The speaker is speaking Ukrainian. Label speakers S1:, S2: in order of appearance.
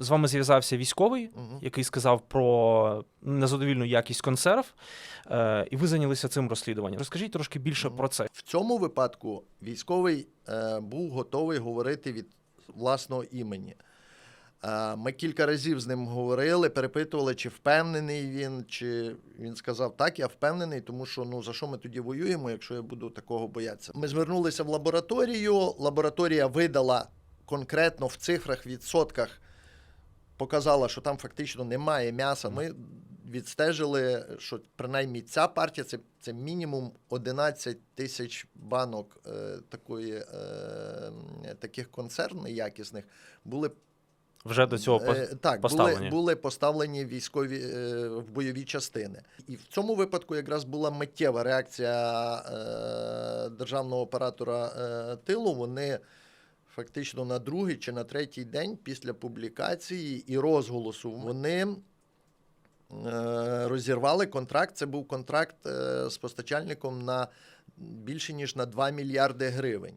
S1: З вами зв'язався військовий,
S2: Мгм.
S1: який сказав про незадовільну якість консерв, е, і ви зайнялися цим розслідуванням. Розкажіть трошки більше
S2: Мгм.
S1: про це.
S2: В цьому випадку військовий е, був готовий говорити від власного імені. Е, ми кілька разів з ним говорили, перепитували, чи впевнений він, чи він сказав, так, я впевнений, тому що ну за що ми тоді воюємо, якщо я буду такого боятися. Ми звернулися в лабораторію. Лабораторія видала конкретно в цифрах, відсотках, показала, що там фактично немає м'яса. Ми відстежили, що принаймні ця партія це, це мінімум 11 тисяч банок е, такої, е, таких консерв неякісних були
S1: Вже до цього
S2: Е, так,
S1: поставлені.
S2: були, були поставлені військові е, в бойові частини. І в цьому випадку якраз була миттєва реакція е, державного оператора е, тилу. Вони фактично на другий чи на третій день після публікації і розголосу вони. е, Розірвали контракт. Це був контракт е, з постачальником на більше ніж на 2 мільярди гривень.